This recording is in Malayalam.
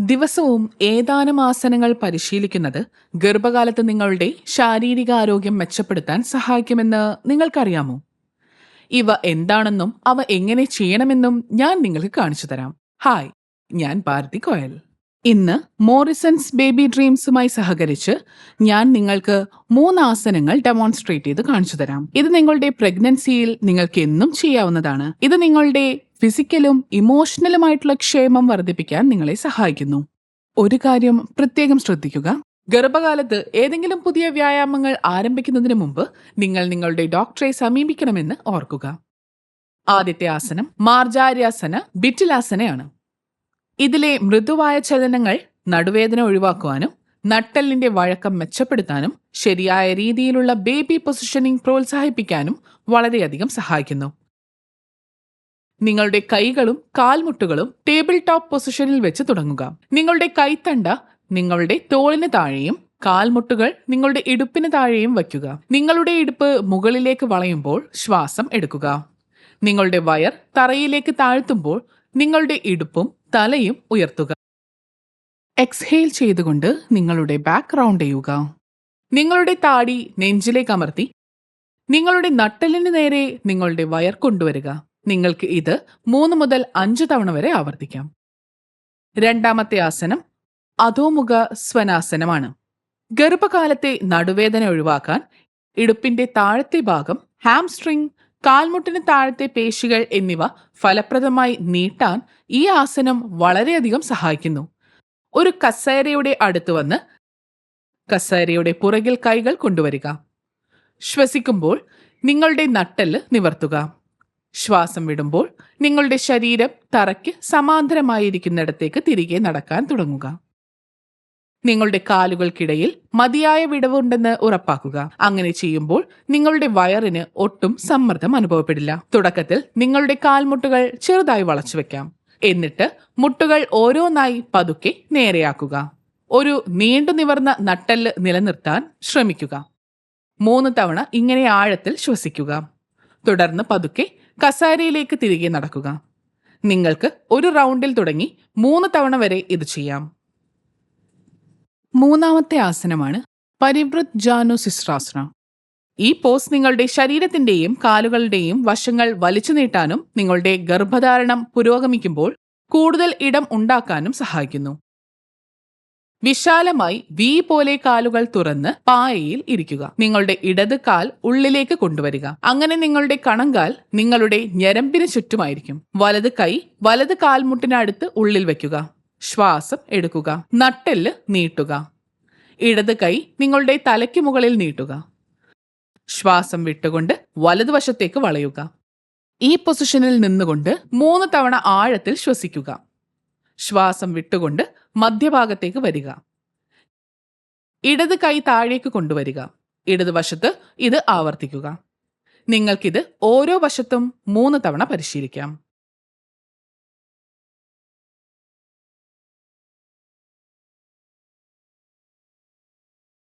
ദിവസവും ഏതാനും ആസനങ്ങൾ പരിശീലിക്കുന്നത് ഗർഭകാലത്ത് നിങ്ങളുടെ ശാരീരിക ആരോഗ്യം മെച്ചപ്പെടുത്താൻ സഹായിക്കുമെന്ന് നിങ്ങൾക്കറിയാമോ? ഇവ എന്താണെന്നും അവ എങ്ങനെ ചെയ്യണമെന്നും ഞാൻ നിങ്ങൾക്ക് കാണിച്ചു തരാം. ഹായ് ഞാൻ ഭാരതി കോയൽ. ഇന്ന് മോറിസൺസ് ബേബി ഡ്രീംസുമായി സഹകരിച്ച് ഞാൻ നിങ്ങൾക്ക് മൂന്ന് ആസനങ്ങൾ ഡെമോൺസ്ട്രേറ്റ് ചെയ്ത് കാണിച്ചു തരാം. ഇത് നിങ്ങളുടെ പ്രഗ്നൻസിയിൽ നിങ്ങൾക്ക് എന്നും ചെയ്യാവുന്നതാണ്. ഇത് നിങ്ങളുടെ ഫിസിക്കലും ഇമോഷണലുമായിട്ടുള്ള ക്ഷേമം വർദ്ധിപ്പിക്കാൻ നിങ്ങളെ സഹായിക്കുന്നു. ഒരു കാര്യം പ്രത്യേകം ശ്രദ്ധിക്കുക. ഗർഭകാലത്ത് ഏതെങ്കിലും പുതിയ വ്യായാമങ്ങൾ ആരംഭിക്കുന്നതിന് മുമ്പ് നിങ്ങൾ നിങ്ങളുടെ ഡോക്ടറെ സമീപിക്കണമെന്ന് ഓർക്കുക. ആദ്യത്തെ ആസനം മാർജാര്യാസന ബിറ്റിലാസനയാണ്. ഇതിലെ മൃദുവായ ചലനങ്ങൾ നടുവേദന ഒഴിവാക്കുവാനും നട്ടെല്ലിന്റെ വഴക്കം മെച്ചപ്പെടുത്താനും ശരിയായ രീതിയിലുള്ള ബേബി പൊസിഷനിങ് പ്രോത്സാഹിപ്പിക്കാനും വളരെയധികം സഹായിക്കുന്നു. നിങ്ങളുടെ കൈകളും കാൽമുട്ടുകളും ടേബിൾ ടോപ്പ് പൊസിഷനിൽ വെച്ച് തുടങ്ങുക. നിങ്ങളുടെ കൈത്തണ്ട നിങ്ങളുടെ തോളിന് താഴെയും കാൽമുട്ടുകൾ നിങ്ങളുടെ ഇടുപ്പിന് താഴെയും വയ്ക്കുക. നിങ്ങളുടെ ഇടുപ്പ് മുകളിലേക്ക് വളയുമ്പോൾ ശ്വാസം എടുക്കുക. നിങ്ങളുടെ വയർ തറയിലേക്ക് താഴ്ത്തുമ്പോൾ നിങ്ങളുടെ ഇടുപ്പും തലയും ഉയർത്തുക. എക്സ്ഹെയിൽ ചെയ്തുകൊണ്ട് നിങ്ങളുടെ ബാക്ക് റൗണ്ട് ചെയ്യുക. നിങ്ങളുടെ താടി നെഞ്ചിലേക്ക് അമർത്തി. നിങ്ങളുടെ നട്ടലിന് നേരെ നിങ്ങളുടെ വയർ കൊണ്ടുവരിക. നിങ്ങൾക്ക് ഇത് മൂന്ന് മുതൽ അഞ്ച് തവണ വരെ ആവർത്തിക്കാം. രണ്ടാമത്തെ ആസനം അധോമുഖ സ്വനാസനമാണ്. ഗർഭകാലത്തെ നടുവേദന ഒഴിവാക്കാൻ ഇടുപ്പിന്റെ താഴത്തെ ഭാഗം ഹാംസ്ട്രിങ് കാൽമുട്ടിന് താഴത്തെ പേശികൾ എന്നിവ ഫലപ്രദമായി നീട്ടാൻ ഈ ആസനം വളരെയധികം സഹായിക്കുന്നു. ഒരു കസേരയുടെ അടുത്ത് വന്ന് കസേരയുടെ പുറകിൽ കൈകൾ കൊണ്ടുവരിക. ശ്വസിക്കുമ്പോൾ നിങ്ങളുടെ നട്ടെല്ല് നിവർത്തുക. ശ്വാസം വിടുമ്പോൾ നിങ്ങളുടെ ശരീരം തറയ്ക്ക് സമാന്തരമായിരിക്കുന്നിടത്തേക്ക് തിരികെ നടക്കാൻ തുടങ്ങുക. നിങ്ങളുടെ കാലുകൾക്കിടയിൽ മതിയായ വിടവുണ്ടെന്ന് ഉറപ്പാക്കുക. അങ്ങനെ ചെയ്യുമ്പോൾ നിങ്ങളുടെ വയറിന് ഒട്ടും സമ്മർദ്ദം അനുഭവപ്പെടില്ല. തുടക്കത്തിൽ നിങ്ങളുടെ കാൽമുട്ടുകൾ ചെറുതായി വളച്ചു വെക്കാം. എന്നിട്ട് മുട്ടുകൾ ഓരോന്നായി പതുക്കെ നേരെയാക്കുക. ഒരു നീണ്ടു നിവർന്ന നട്ടെല്ല് നിലനിർത്താൻ ശ്രമിക്കുക. മൂന്ന് തവണ ഇങ്ങനെ ആഴത്തിൽ ശ്വസിക്കുക. തുടർന്ന് പതുക്കെ കസാരയിലേക്ക് തിരികെ നടക്കുക. നിങ്ങൾക്ക് ഒരു റൗണ്ടിൽ തുടങ്ങി മൂന്ന് തവണ വരെ ഇത് ചെയ്യാം. മൂന്നാമത്തെ ആസനമാണ് പരിവൃത് ജാനു സിസ്രാസന ഈ പോസ് നിങ്ങളുടെ ശരീരത്തിന്റെയും കാലുകളുടെയും വശങ്ങൾ വലിച്ചു നീട്ടാനും നിങ്ങളുടെ ഗർഭധാരണം പുരോഗമിക്കുമ്പോൾ കൂടുതൽ ഇടം ഉണ്ടാക്കാനും സഹായിക്കുന്നു. വിശാലമായി വി പോലെ കാലുകൾ തുറന്ന് പായയിൽ ഇരിക്കുക. നിങ്ങളുടെ ഇടത് കാൽ ഉള്ളിലേക്ക് കൊണ്ടുവരിക. അങ്ങനെ നിങ്ങളുടെ കണങ്കാൽ നിങ്ങളുടെ ഞരമ്പിന് ചുറ്റുമായിരിക്കും. വലത് കൈ വലത് കാൽമുട്ടിനടുത്ത് ഉള്ളിൽ വെക്കുക. ശ്വാസം എടുക്കുക. നട്ടെല്ല് നീട്ടുക. ഇടത് കൈ നിങ്ങളുടെ തലയ്ക്ക് മുകളിൽ നീട്ടുക. ശ്വാസം വിട്ടുകൊണ്ട് വലതുവശത്തേക്ക് വളയുക. ഈ പൊസിഷനിൽ നിന്നുകൊണ്ട് മൂന്ന് തവണ ആഴത്തിൽ ശ്വസിക്കുക. ശ്വാസം വിട്ടുകൊണ്ട് മധ്യഭാഗത്തേക്ക് വരിക. ഇടത് കൈ താഴേക്ക് കൊണ്ടുവരിക. ഇടതുവശത്ത് ഇത് ആവർത്തിക്കുക. നിങ്ങൾക്കിത് ഓരോ വശത്തും മൂന്ന് തവണ പരിശീലിക്കാം.